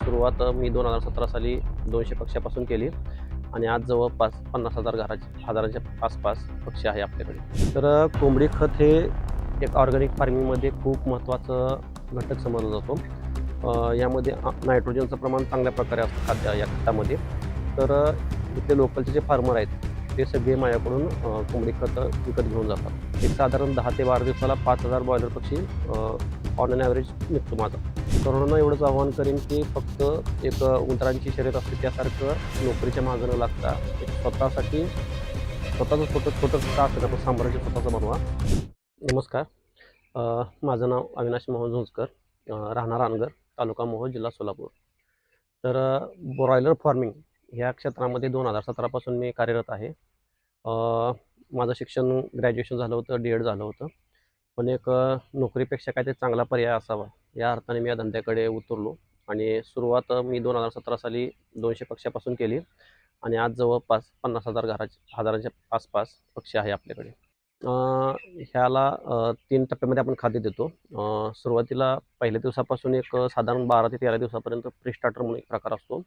सुरुवात मी दोन हजार सतरा साली दोनशे पक्षापासून केली आणि आज जवळपास पन्नास हजार घराचे हजाराच्या आसपास पक्षी आहे आपल्याकडे. तर कोंबडी खत हे एक ऑर्गॅनिक फार्मिंगमध्ये खूप महत्त्वाचं घटक समजला जातो. यामध्ये नायट्रोजनचं प्रमाण चांगल्या प्रकारे असतं खाद्य या खतामध्ये. तर इथे लोकलचे जे फार्मर आहेत ते सगळे माझ्याकडून कोंबडी खत विकत घेऊन जातात. एक साधारण दहा ते बारा दिवसाला पाच हजार बॉयलर पक्षी ऑन अन ॲव्हरेज निघतो माझा. तरुणांना एवढंच आव्हान करेन की फक्त एक उंदरांची शर्यत असते त्यासारखं नोकरीच्या मागं न लागता एक स्वतःसाठी स्वतःचं छोटं छोटं का असेल आपण साम्राज्य स्वतःचं बनवा. नमस्कार. माझं नाव अविनाश मोहन झोंजकर राहणार अनगर तालुका मोहोळ जिल्हा सोलापूर. तर ब्रॉयलर फार्मिंग ह्या क्षेत्रामध्ये दोन हजार सतरापासून मी कार्यरत आहे. माझं शिक्षण ग्रॅज्युएशन झालं होतं डी एड झालं होतं. पण एक नोकरीपेक्षा काय ते चांगला पर्याय असावा. या अर्थाने मी या धंद्याकडे उतरलो आणि सुरुवात मी दोन हजार सतरा साली दोनशे पक्षापासून केली आणि आज जवळपास पन्नास हजार घराच्या हजाराच्या आसपास पक्षी आहे आपल्याकडे. ह्याला तीन टप्प्यामध्ये आपण खाद्य देतो. सुरुवातीला पहिल्या दिवसापासून एक साधारण बारा ते तेरा दिवसापर्यंत प्री स्टार्टर म्हणून एक प्रकार असतो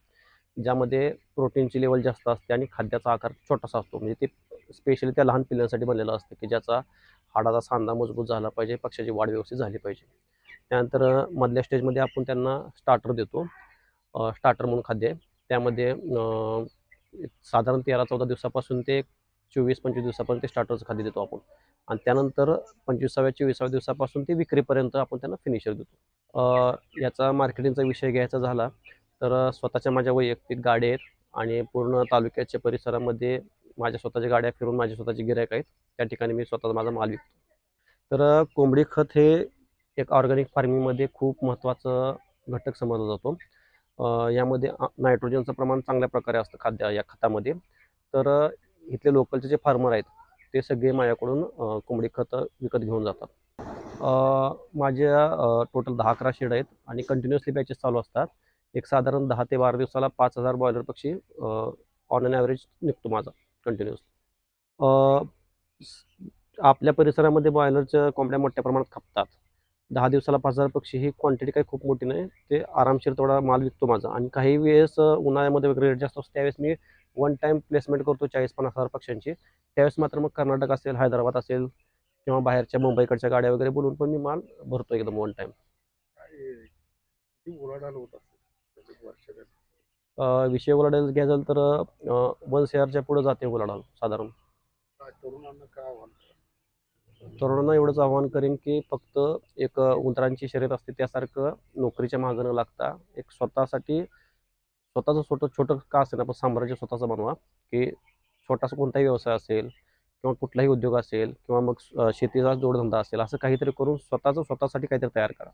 ज्यामध्ये प्रोटीनची लेवल जास्त असते आणि खाद्याचा आकार छोटासा असतो. म्हणजे ते स्पेशली त्या लहान पिल्लांसाठी बनलेलं असतं की ज्याचा हाडाचा सांधा मजबूत झाला पाहिजे पक्षाची वाढ व्यवस्थित झाली पाहिजे. त्यानंतर मधल्या स्टेजमध्ये आपण त्यांना स्टार्टर देतो. स्टार्टर म्हणून खाद्य आहे. त्यामध्ये साधारण तेरा चौदा दिवसापासून ते चोवीस पंचवीस दिवसापर्यंत ते स्टार्टरचं खाद्य देतो आपण. आणि त्यानंतर पंचवीसाव्या चोवीसाव्या दिवसापासून ते विक्रीपर्यंत आपण त्यांना फिनिशर देतो. याचा मार्केटिंगचा विषय घ्यायचा झाला तर स्वतःच्या माझ्या वैयक्तिक गाड्या आहेत आणि पूर्ण तालुक्याच्या परिसरामध्ये माझ्या स्वतःच्या गाड्या फिरून माझे स्वतःचे गिरायक आहेत. त्या ठिकाणी मी स्वतः माझा माल विकतो. तर कोंबडी खत हे एक ऑर्गॅनिक फार्मिंगमध्ये खूप महत्त्वाचं घटक समजला जातो. यामध्ये नायट्रोजनचं प्रमाण चांगल्या प्रकारे असतं खाद्य या खतामध्ये. तर इथले लोकलचे जे फार्मर आहेत ते सगळे माझ्याकडून कोंबडी खतं विकत घेऊन जातात. माझ्या टोटल दहा अकरा शेड आहेत आणि कंटिन्युअसली बॅचेस चालू असतात. एक साधारण दहा ते बारा दिवसाला पाच हजार बॉयलर पक्षी ऑन अन ॲव्हरेज निघतो माझा कंटिन्युअस आपल्या परिसरामध्ये बॉयलरच्या कोंबड्या मोठ्या प्रमाणात खपतात. दहा दिवसाला पाच हजार पक्षी ही क्वांटिटी काही खूप मोठी नाही. ते आरामशीर थोडा माल विकतो माझा. आणि काही वेळेस उन्हाळ्यामध्ये वगैरे रेट जास्त असतो त्यावेळेस मी वन टाईम प्लेसमेंट करतो चाळीस पन्नास हजार पक्ष्यांची. त्यावेळेस मात्र मग कर्नाटक असेल हैदराबाद असेल किंवा बाहेरच्या मुंबईकडच्या गाड्या वगैरे बोलून पण मी माल भरतो एकदम वन टाईम विषय उलाढाल घ्यायचं तर वन शेअरच्या पुढे जाते उलाढाल साधारण. काय तरुणांना एवढंच आव्हान करेन की फक्त एक उंदरांची शर्यत असते त्यासारखं नोकरीच्या मागं न लागता एक स्वतःसाठी स्वतःचं छोटं छोटं का असेल आपण साम्राज्य स्वतःचं बनवा की छोटासा कोणताही व्यवसाय असेल किंवा कुठलाही उद्योग असेल किंवा मग शेतीचा जोडधंदा असेल असं काहीतरी करून स्वतःचं स्वतःसाठी काहीतरी तयार करा.